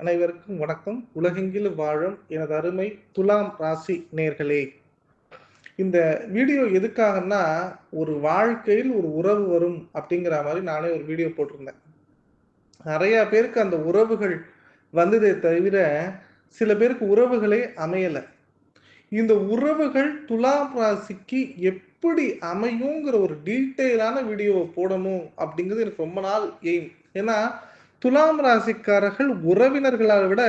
அனைவருக்கும் வணக்கம். உலகெங்கிலும் வாழும் எனது அருமை துலாம் ராசி நேர்களே. இந்த வீடியோ எதுக்காகன்னா ஒரு வாழ்க்கையில் ஒரு உறவு வரும் அப்படிங்கிற மாதிரி நானே ஒரு வீடியோ போட்டிருந்தேன். நிறைய பேருக்கு அந்த உறவுகள் வந்ததே தவிர சில பேருக்கு உறவுகளே அமையலை. இந்த உறவுகள் துலாம் ராசிக்கு எப்படி அமையுங்கிற ஒரு டீட்டெயிலான வீடியோவை போடணும் அப்படிங்கிறது எனக்கு ரொம்ப நாள் எய்ம். ஏன்னா துலாம் ராசிக்காரர்கள் உறவினர்களால் விட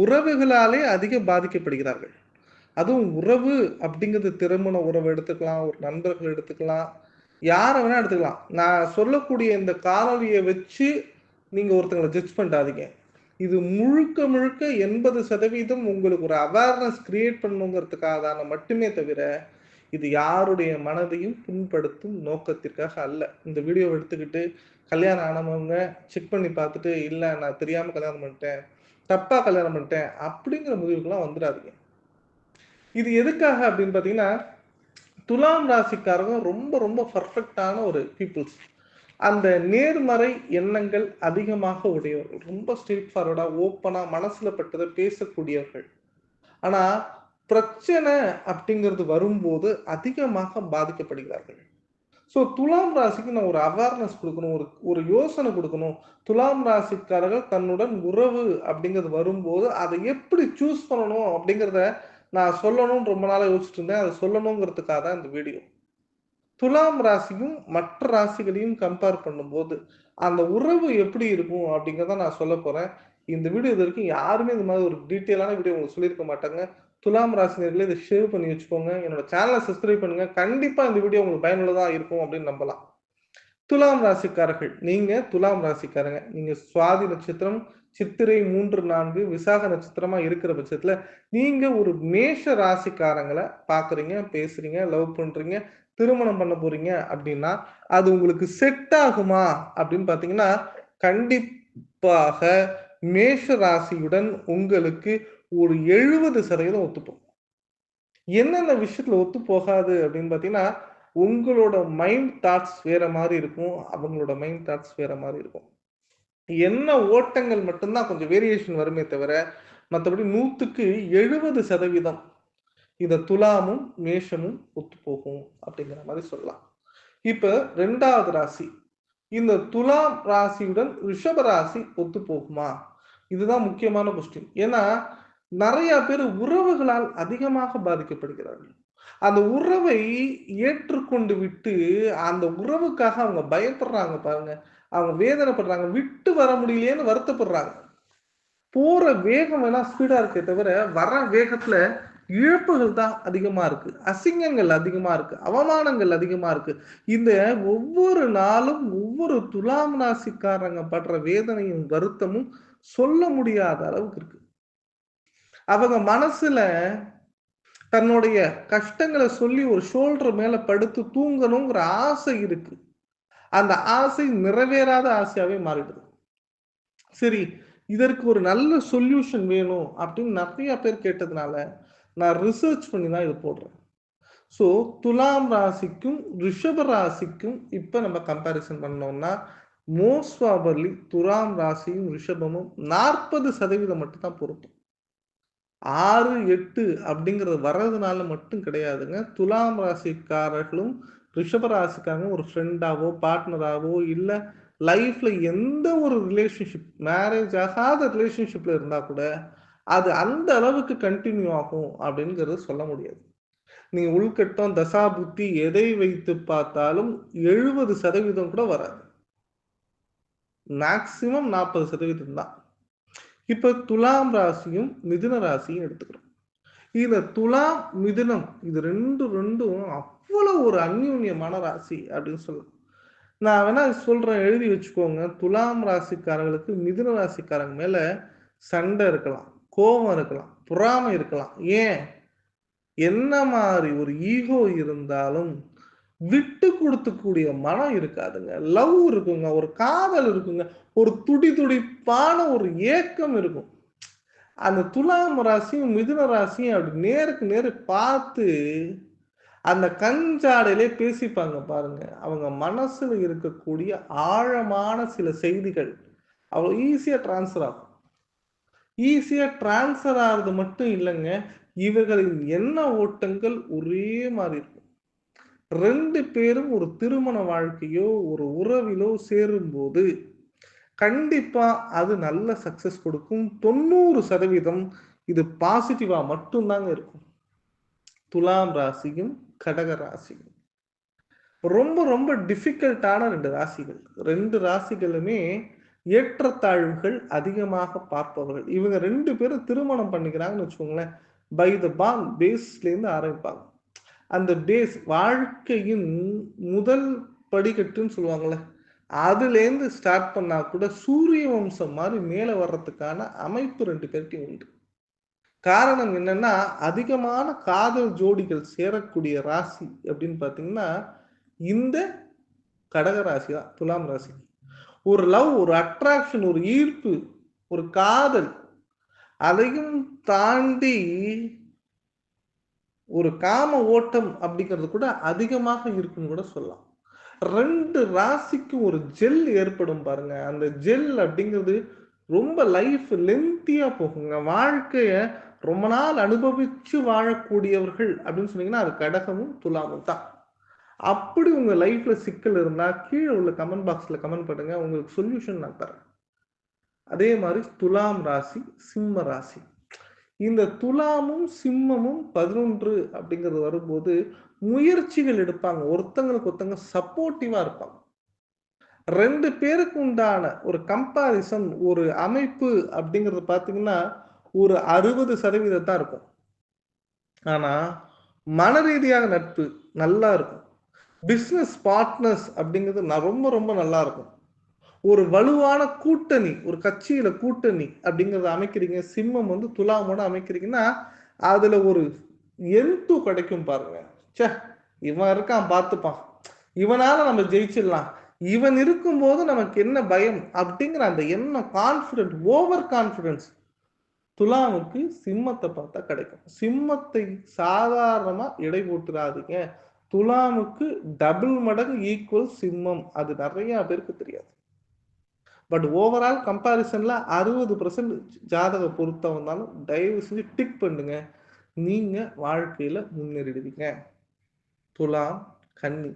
உறவுகளாலே அதிக பாதிக்கப்படுகிறார்கள். அதுவும் உறவு அப்படிங்கிறது திருமண உறவு எடுத்துக்கலாம் ஒரு நண்பர்கள் எடுத்துக்கலாம் யாரை வேணா எடுத்துக்கலாம். நான் சொல்லக்கூடிய இந்த காணொலியை வச்சு நீங்க ஒருத்தங்களை ஜட்ஜ் பண்ணாதீங்க இது முழுக்க முழுக்க எண்பது சதவீதம் உங்களுக்கு ஒரு அவேர்னஸ் கிரியேட் பண்ணுங்கிறதுக்காக தானே மட்டுமே தவிர இது யாருடைய மனதையும் புண்படுத்தும் நோக்கத்திற்காக அல்ல. இந்த வீடியோ எடுத்துக்கிட்டு கல்யாணம் ஆனவங்க செக் பண்ணி பார்த்துட்டு இல்லை நான் தெரியாமல் கல்யாணம் பண்ணிட்டேன் தப்பாக கல்யாணம் பண்ணிட்டேன் அப்படிங்கிற முடிவுக்கெல்லாம் வந்துடாதீங்க. இது எதுக்காக அப்படின்னு பார்த்தீங்கன்னா துலாம் ராசிக்காரங்க ரொம்ப ரொம்ப பர்ஃபெக்டான ஒரு பீப்புள்ஸ் அந்த நேர்மறை எண்ணங்கள் அதிகமாக உடையவர்கள். ரொம்ப ஸ்ட்ரெயிட் ஃபார்வர்டாக ஓப்பனாக மனசில் பட்டதை பேசக்கூடியவர்கள். ஆனால் பிரச்சனை அப்படிங்கிறது வரும்போது அதிகமாக பாதிக்கப்படுகிறார்கள். ஸோ துலாம் ராசிக்கு நான் ஒரு அவேர்னஸ் கொடுக்கணும் ஒரு ஒரு யோசனை கொடுக்கணும். துலாம் ராசிக்காரர்கள் தன்னுடன் உறவு அப்படிங்கிறது வரும்போது அதை எப்படி சூஸ் பண்ணணும் அப்படிங்கிறத நான் சொல்லணும்னு ரொம்ப நாளாக யோசிச்சுட்டு இருந்தேன். அதை சொல்லணுங்கிறதுக்காக தான் இந்த வீடியோ துலாம் ராசியும் மற்ற ராசிகளையும் கம்பேர் பண்ணும்போது அந்த உறவு எப்படி இருக்கும் அப்படிங்கிறத நான் சொல்ல போகிறேன் இந்த வீடியோ இது வரைக்கும் யாருமே இந்த மாதிரி ஒரு டீட்டெயிலான வீடியோ உங்களுக்கு சொல்லியிருக்க மாட்டாங்க. துலாம் ராசினியர்களே இதை ஷேர் பண்ணி வச்சுக்கோங்க. என்னோட சேனலை சப்ஸ்கிரைப் பண்ணுங்க. கண்டிப்பா இந்த வீடியோ உங்களுக்கு பயனுள்ளதா இருக்கும் அப்படின்னு நம்பலாம். துலாம் ராசிக்காரர்கள் நீங்க துலாம் ராசிக்காரங்க. நீங்க சுவாதி நட்சத்திரம் சித்திரை மூன்று நான்கு விசாக நட்சத்திரமா இருக்கிற பட்சத்துல நீங்க ஒரு மேஷ ராசிக்காரங்களை பாக்குறீங்க பேசுறீங்க லவ் பண்றீங்க திருமணம் பண்ண போறீங்க அப்படின்னா அது உங்களுக்கு செட் ஆகுமா அப்படின்னு பாத்தீங்கன்னா கண்டிப்பாக மேஷ ராசியுடன் உங்களுக்கு ஒரு எழுபது சதவீதம் ஒத்துப்போம். என்னென்ன விஷயத்துல ஒத்து போகாது அப்படின்னு பாத்தீங்கன்னா உங்களோட மைண்ட் தாட்ஸ் வேற மாதிரி இருக்கும். அவங்களோட மைண்ட் தாட்ஸ் வேற மாதிரி இருக்கும். என்ன ஓட்டங்கள் மட்டும்தான் கொஞ்சம் வேரியேஷன் வருமே தவிர மற்றபடி நூத்துக்கு எழுபது சதவீதம் இந்த துலாமும் மேஷமும் ஒத்து போகும் அப்படிங்கிற மாதிரி சொல்லலாம். இப்ப ரெண்டாவது ராசி. இந்த துலாம் ராசியுடன் ரிஷப ராசி ஒத்து போகுமா? இதுதான் முக்கியமான கொஸ்டின் ஏன்னா நிறைய பேர் உறவுகளால் அதிகமாக பாதிக்கப்படுகிறார்கள். அந்த உறவை ஏற்றுக்கொண்டு விட்டு அந்த உறவுக்காக அவங்க பயப்படுறாங்க பாருங்க. அவங்க வேதனைப்படுறாங்க. விட்டு வர முடியலையேன்னு வருத்தப்படுறாங்க. போற வேகம் வேணா ஸ்பீடா இருக்கே தவிர வர வேகத்துல இழப்புகள் தான் அதிகமா இருக்கு. அசிங்கங்கள் அதிகமா இருக்கு. அவமானங்கள் அதிகமா இருக்கு. இந்த ஒவ்வொரு நாளும் ஒவ்வொரு துலாம் ராசிக்காரங்க படுற வேதனையும் வருத்தமும் சொல்ல முடியாத அளவுக்கு இருக்கு. அவங்க மனசுல தன்னுடைய கஷ்டங்களை சொல்லி ஒரு ஷோல்டர் மேல படுத்து தூங்கணுங்கிற ஆசை இருக்கு. அந்த ஆசை நிறைவேறாத ஆசையாவே மாறிடுது. சரி இதற்கு ஒரு நல்ல சொல்யூஷன் வேணும் அப்படின்னு நிறைய பேர் கேட்டதுனால நான் ரிசர்ச் பண்ணி தான் இது போடுறேன். ஸோ துலாம் ராசிக்கும் ரிஷப ராசிக்கும் இப்போ நம்ம கம்பேரிசன் பண்ணோம்னா மோஸ்ட் ப்ராபர்லி துலாம் ராசியும் ரிஷபமும் நாற்பது சதவீதம் மட்டும் தான் பொருத்தம் ஆறு எட்டு அப்படிங்கிறது வர்றதுனால மட்டும் கிடையாதுங்க. துலாம் ராசிக்காரர்களும் ரிஷப ராசிக்காரங்க ஒரு ஃப்ரெண்டாவோ பார்ட்னராகவோ இல்லை லைஃப்ல எந்த ஒரு ரிலேஷன்ஷிப் மேரேஜ் ஆகாத ரிலேஷன்ஷிப்ல இருந்தா கூட அது அந்த அளவுக்கு கண்டினியூ ஆகும் அப்படிங்கிறது சொல்ல முடியாது. நீங்க உள்கட்டம் தசா புத்தி எதை வைத்து பார்த்தாலும் எழுபது சதவீதம் கூட வராது. மேக்சிமம் நாற்பது சதவீதம் தான் இப்ப துலாம் ராசியும் மிதுன ராசியும் எடுத்துக்கிறோம். இந்த துலாம் மிதுனம் இது ரெண்டு ரெண்டும் அவ்வளவு ஒரு அந்யூன்யமான ராசி அப்படின்னு சொல்லலாம். நான் வேணா சொல்றேன் எழுதி வச்சுக்கோங்க. துலாம் ராசிக்காரங்களுக்கு மிதுன ராசிக்காரங்க மேல சண்டை இருக்கலாம் கோபம் இருக்கலாம் பொறாமை இருக்கலாம். ஏன்? என்ன மாதிரி ஒரு ஈகோ இருந்தாலும் விட்டு கொடுத்துக்கூடிய மனம் இருக்காதுங்க. லவ் இருக்குங்க ஒரு காதல் இருக்குங்க ஒரு துடி துடிப்பான ஒரு ஏக்கம் இருக்கும். அந்த துலாம் ராசியும் மிதுன ராசியும் அப்படி நேருக்கு நேரு பார்த்து அந்த கஞ்சாடையிலே பேசிப்பாங்க பாருங்க. அவங்க மனசுல இருக்கக்கூடிய ஆழமான சில செய்திகள் அவ்வளோ ஈஸியா டிரான்ஸ்ஃபர் ஆகும். ஈஸியா டிரான்ஸ்ஃபர் ஆகுறது மட்டும் இல்லைங்க இவர்களின் எண்ண ஓட்டங்கள் ஒரே மாதிரி இருக்கும். ரெண்டு பேரும் ஒரு திருமண வாழ்க்கையோ ஒரு உறவிலோ சேரும்போது கண்டிப்பா அது நல்ல சக்சஸ் கொடுக்கும். தொண்ணூறு சதவீதம் இது பாசிட்டிவா மட்டும்தாங்க இருக்கும். துலாம் ராசியும் கடக ராசியும். ரொம்ப ரொம்ப டிஃபிகல்ட்டான ரெண்டு ராசிகள். ரெண்டு ராசிகளுமே ஏற்றத்தாழ்வுகள் அதிகமாக பார்ப்பவர்கள். இவங்க ரெண்டு பேரும் திருமணம் பண்ணிக்கிறாங்கன்னு வச்சுக்கோங்களேன். பை த பான் பேஸ்லேருந்து ஆரம்பிப்பாங்க. அந்த பேஸ் வாழ்க்கையின் முதல் படிக்கட்டுன்னு சொல்லுவாங்கள்ல அதுலேருந்து ஸ்டார்ட் பண்ணா கூட சூரிய வம்சம் மாதிரி மேலே வர்றதுக்கான அமைப்பு ரெண்டு பேர்கிட்டையும் உண்டு. காரணம் என்னன்னா அதிகமான காதல் ஜோடிகள் சேரக்கூடிய ராசி அப்படின்னு பார்த்தீங்கன்னா இந்த கடக ராசி தான் துலாம் ராசி. ஒரு லவ் ஒரு அட்ராக்ஷன் ஒரு ஈர்ப்பு ஒரு காதல் அதையும் தாண்டி ஒரு காம ஓட்டம் அப்படிங்கிறது கூட அதிகமாக இருக்குன்னு கூட சொல்லலாம். ரெண்டு ராசிக்கும் ஒரு ஜெல் ஏற்படும் பாருங்க. அந்த ஜெல் அப்படிங்கிறது ரொம்ப லைஃப் லென்த்தியா போகுங்க. வாழ்க்கைய ரொம்ப நாள் அனுபவிச்சு வாழக்கூடியவர்கள் அப்படின்னு சொன்னீங்கன்னா அது கடகமும் துலாமும் தான். அப்படி உங்க லைஃப்ல சிக்கல் இருந்தா கீழே உள்ள கமெண்ட் பாக்ஸ்ல கமெண்ட் பண்ணுங்க. உங்களுக்கு சொல்யூஷன் நான் தரேன். அதே மாதிரி துலாம் ராசி சிம்ம ராசி. இந்த துலாமும் சிம்மமும் பதினொன்று அப்படிங்கிறது வரும்போது முயற்சிகள் எடுப்பாங்க. ஒருத்தங்களுக்கு ஒருத்தங்க சப்போர்ட்டிவா இருப்பாங்க. ரெண்டு பேருக்கு உண்டான ஒரு கம்பாரிசன் ஒரு அமைப்பு அப்படிங்கிறது பார்த்தீங்கன்னா ஒரு அறுபது சதவீதம் தான் இருக்கும். ஆனா மன ரீதியாக நட்பு நல்லா இருக்கும். பிஸ்னஸ் பார்ட்னர்ஸ் அப்படிங்கிறது ரொம்ப ரொம்ப நல்லா இருக்கும். ஒரு வலுவான கூட்டணி ஒரு கட்சியில கூட்டணி அப்படிங்கறத அமைக்கிறீங்க. சிம்மம் வந்து துலாமோட அமைக்கிறீங்கன்னா அதுல ஒரு எந்து கிடைக்கும் பாருங்க. சே இவன் இருக்கான் பார்த்துப்பான். இவனால நம்ம ஜெயிச்சிடலாம். இவன் இருக்கும்போது நமக்கு என்ன பயம் அப்படிங்கிற அந்த என்ன கான்ஃபிடென்ட் ஓவர் கான்பிடன்ஸ் துலாமுக்கு சிம்மத்தை பார்த்தா கிடைக்கும். சிம்மத்தை சாதாரணமா இடை போட்டுறாதீங்க துலாமுக்கு டபுள் மடங்கு ஈக்குவல் சிம்மம். அது நிறைய பேருக்கு தெரியாது. பட் ஓவரால் கம்பாரிசனில் அறுபது பர்சன்ட் ஜாதக பொருத்தம் வந்தாலும் தயவு செஞ்சு டிக் பண்ணுங்க. நீங்கள் வாழ்க்கையில் முன்னேறிடுவீங்க. துலாம் கன்னி.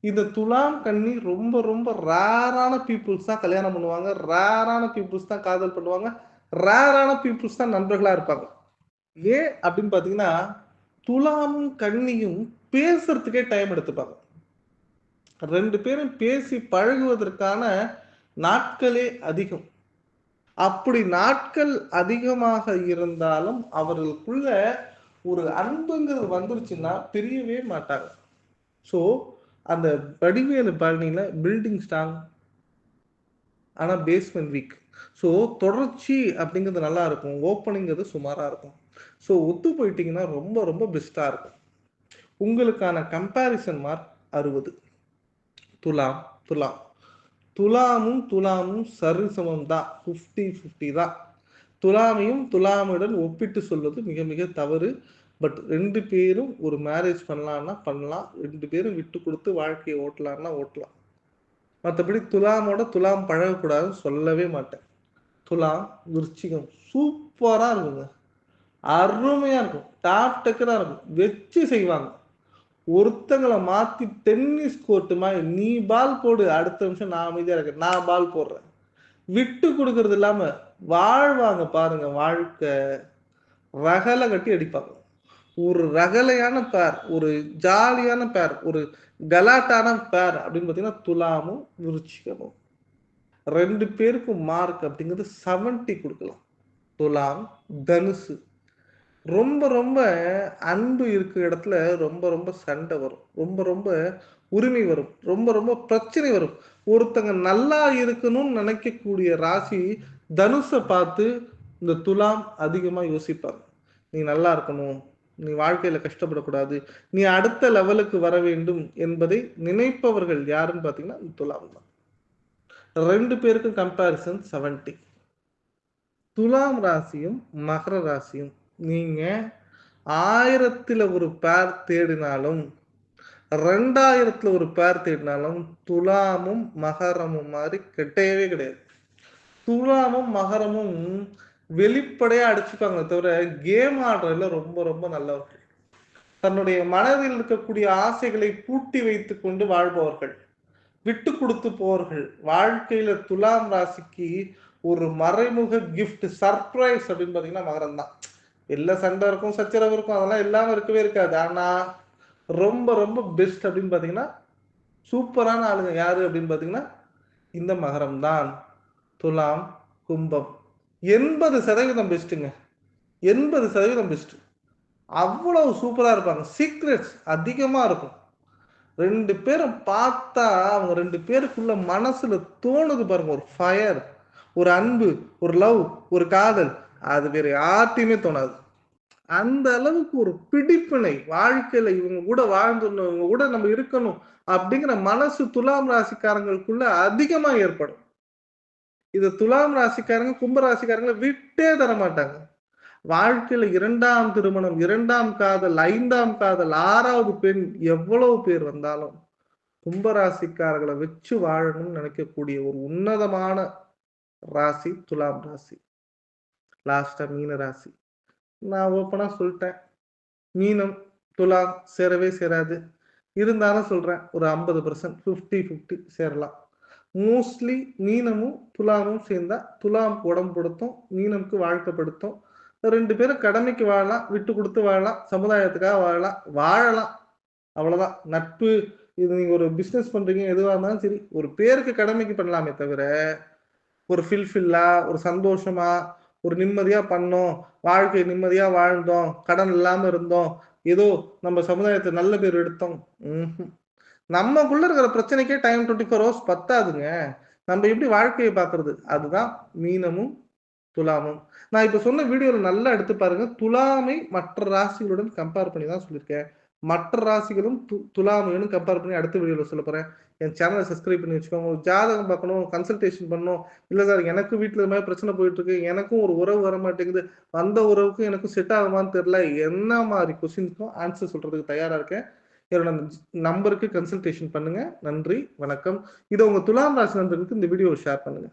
இந்த துலாம் கன்னி ரொம்ப ரொம்ப ரேரான பீப்புள்ஸ் தான் கல்யாணம் பண்ணுவாங்க. ரேரான பீப்புள்ஸ் தான் காதல் பண்ணுவாங்க. ரேரான பீப்புள்ஸ் தான் நண்பர்களாக இருப்பாங்க. ஏன் அப்படின்னு பார்த்தீங்கன்னா துலாமும் கன்னியும் பேசுறதுக்கே டைம் எடுத்துப்பாங்க. ரெண்டு பேரும் பேசி பழகுவதற்கான நாட்களே அதிகம். அப்படி நாட்கள் அதிகமாக இருந்தாலும் அவர்களுக்குள்ள ஒரு அன்புங்கிறது வந்துருச்சுன்னா பிரியவே மாட்டாங்க. ஸோ அந்த வடிவேலு பழனியில் பில்டிங் ஸ்ட்ராங் ஆனால் பேஸ்மெண்ட் வீக் ஸோ தொடர்ச்சி அப்படிங்கிறது நல்லா இருக்கும். ஓப்பனிங்கிறது சுமாராக இருக்கும். ஸோ ஒத்து போயிட்டீங்கன்னா ரொம்ப ரொம்ப பெஸ்ட்டாக இருக்கும். உங்களுக்கான கம்பேரிசன் மார்க் அறுபது. துலாம் துலாம். துலாமும் துலாமும் சரிசமம் தான் ஃபிஃப்டி ஃபிஃப்டி தான். துலாமையும் துலாமுடன் ஒப்பிட்டு சொல்வது மிக மிக தவறு. பட் ரெண்டு பேரும் ஒரு மேரேஜ் பண்ணலான்னா பண்ணலாம். ரெண்டு பேரும் விட்டு கொடுத்து வாழ்க்கையை ஓட்டலான்னா ஓட்டலாம். மற்றபடி துலாமோட துலாம் பழகக்கூடாதுன்னு சொல்லவே மாட்டேன். துலாம் விருச்சிகம் சூப்பராக இருக்குங்க. அருமையாக இருக்கும். டாப் டக்கரா இருக்கும். வச்சு செய்வாங்க. ஒருத்தங்களை மாத்தி டென்னிஸ் கோர்ட்டு மாதிரி நீ பால் போடு அடுத்த நிமிஷம் நான் அமைதியா இருக்கேன். நான் பால் போடுறேன். விட்டு கொடுக்கறது இல்லாம வாழ்வாங்க பாருங்க வாழ்க்கை. ரகலை கட்டி அடிப்பாங்க. ஒரு ரகலையான பேர் ஒரு ஜாலியான பேர் ஒரு கலாட்டான பேர் அப்படின்னு பார்த்தீங்கன்னா துலாமும் விருச்சிகமும். ரெண்டு பேருக்கும் மார்க் அப்படிங்கிறது செவன்ட்டி கொடுக்கலாம். துலாம் தனுசு ரொம்ப ரொம்ப அன்பு இருக்கிற இடத்துல ரொம்ப ரொம்ப சண்டை வரும். ரொம்ப ரொம்ப உரிமை வரும். ரொம்ப ரொம்ப பிரச்சனை வரும். ஒருத்தங்க நல்லா இருக்கணும்னு நினைக்கக்கூடிய ராசி தனுஷை பார்த்து இந்த துலாம் அதிகமாக யோசிப்பாங்க. நீ நல்லா இருக்கணும். நீ வாழ்க்கையில கஷ்டப்படக்கூடாது. நீ அடுத்த லெவலுக்கு வர வேண்டும் என்பதை நினைப்பவர்கள் யாருன்னு பார்த்தீங்கன்னா துலாம் தான். ரெண்டு பேருக்கும் கம்பேரிசன் செவன்டி துலாம் ராசியும் மகர ராசியும் நீங்க ஆயிரத்துல ஒரு பேர் தேடினாலும் ரெண்டாயிரத்துல ஒரு பேர் தேடினாலும் துலாமும் மகரமும் மாதிரி கெட்டவே கிடையாது. துலாமும் மகரமும் வெளிப்படையா அடிச்சுப்பாங்களே தவிர கேம் ஆடுறதுல ரொம்ப ரொம்ப நல்லவர்கள். தன்னுடைய மனதில் இருக்கக்கூடிய ஆசைகளை பூட்டி வைத்துக் கொண்டு வாழ்பவர்கள். விட்டு கொடுத்து போவர்கள். வாழ்க்கையில துலாம் ராசிக்கு ஒரு மறைமுக கிஃப்ட் சர்ப்ரைஸ் அப்படின்னு பாத்தீங்கன்னா மகரம் தான் எல்லா சண்டை இருக்கும் சச்சரவு இருக்கும் அதெல்லாம் இல்லாம இருக்கவே இருக்காது. ஆனா ரொம்ப ரொம்ப பெஸ்ட் அப்படின்னு பாத்தீங்கன்னா சூப்பரான ஆளுங்க யாரு அப்படின்னு பாத்தீங்கன்னா இந்த மகரம் தான். துலாம் கும்பம். எண்பது சதவீதம் பெஸ்ட்டுங்க எண்பது சதவீதம் பெஸ்ட்டு அவ்வளவு சூப்பராக இருப்பாங்க. சீக்ரெட்ஸ் அதிகமாக இருக்கும். ரெண்டு பேரும் பார்த்தா அவங்க ரெண்டு பேருக்குள்ள மனசுல தோணுது பாருங்க. ஒரு ஃபயர் ஒரு அன்பு ஒரு லவ் ஒரு காதல். அது வேற யார்ட்டையுமே தோணாது. அந்த அளவுக்கு ஒரு பிடிப்பினை வாழ்க்கையில இவங்க கூட வாழ்ந்துடணும் இவங்க கூட நம்ம இருக்கணும் அப்படிங்கிற மனசு துலாம் ராசிக்காரங்களுக்குள்ள அதிகமா ஏற்படும். இது துலாம் ராசிக்காரங்க கும்ப ராசிக்காரங்களை விட்டே தர மாட்டாங்க. வாழ்க்கையில இரண்டாம் திருமணம் இரண்டாம் காதல் ஐந்தாம் காதல் ஆறாவது பெண் எவ்வளவு பேர் வந்தாலும் கும்பராசிக்காரர்களை வச்சு வாழணும்னு நினைக்கக்கூடிய ஒரு உன்னதமான ராசி துலாம் ராசி. லாஸ்டா மீன ராசி. நான் ஓப்பனா சொல்லிட்டேன். மீனம் துலாம் சேரவே சேராது. இருந்தாலும் சொல்றேன் ஒரு ஐம்பது பர்சன்ட் ஃபிஃப்டி ஃபிஃப்டி சேரலாம். மோஸ்ட்லி மீனமும் துலாமும் சேர்ந்தா துலாம் உடம்புடுத்தும் மீனமுக்கு வாழ்க்கைப்படுத்தும் ரெண்டு பேரும் கடமைக்கு வாழலாம் விட்டு கொடுத்து வாழலாம் சமுதாயத்துக்காக வாழலாம் வாழலாம். அவ்வளவுதான். நட்பு இது நீங்க ஒரு பிசினஸ் பண்றீங்க எதுவாக இருந்தாலும் சரி ஒரு பேருக்கு கடமைக்கு பண்ணலாமே தவிர ஒரு ஃபில்ஃபில்லா ஒரு சந்தோஷமா ஒரு நிம்மதியா பண்ணோம் வாழ்க்கை நிம்மதியா வாழ்ந்தோம் கடன் இல்லாம இருந்தோம் ஏதோ நம்ம சமுதாயத்தை நல்ல பேர் எடுத்தோம். நம்மக்குள்ள இருக்கிற பிரச்சனைக்கே டைம் டுவெண்ட்டி ஃபோர் ஹவர்ஸ் பத்தாதுங்க. நம்ம எப்படி வாழ்க்கையை பார்க்கிறது? அதுதான் மீனமும் துலாமும். நான் இப்ப சொன்ன வீடியோல நல்லா எடுத்து பாருங்க. துலாமை மற்ற ராசிகளுடன் கம்பேர் பண்ணி தான் சொல்லியிருக்கேன். மற்ற ராசிகளும் து துலாமையும் கம்பேர் பண்ணி அடுத்த வீடியோவில் சொல்ல போறேன். என் சேனலை சப்ஸ்கிரைப் பண்ணி வச்சுக்கோங்க. ஒரு ஜாதகம் பார்க்கணும் கன்சல்டேஷன் பண்ணணும். இல்லை சார் எனக்கு வீட்டில் இது மாதிரி பிரச்சனை போயிட்டு இருக்கு எனக்கும் ஒரு உறவு வர மாட்டேங்குது வந்த உறவுக்கும் எனக்கும் செட் ஆகுமான்னு தெரியல. என்ன மாதிரி கொஸ்டின்ஸ்க்கும் ஆன்சர் சொல்றதுக்கு தயாராக இருக்கேன். என்னோட நம்பருக்கு கன்சல்டேஷன் பண்ணுங்க. நன்றி வணக்கம். இதை உங்க துலாம் ராசி நண்பர்களுக்கு இந்த வீடியோவை ஷேர் பண்ணுங்க.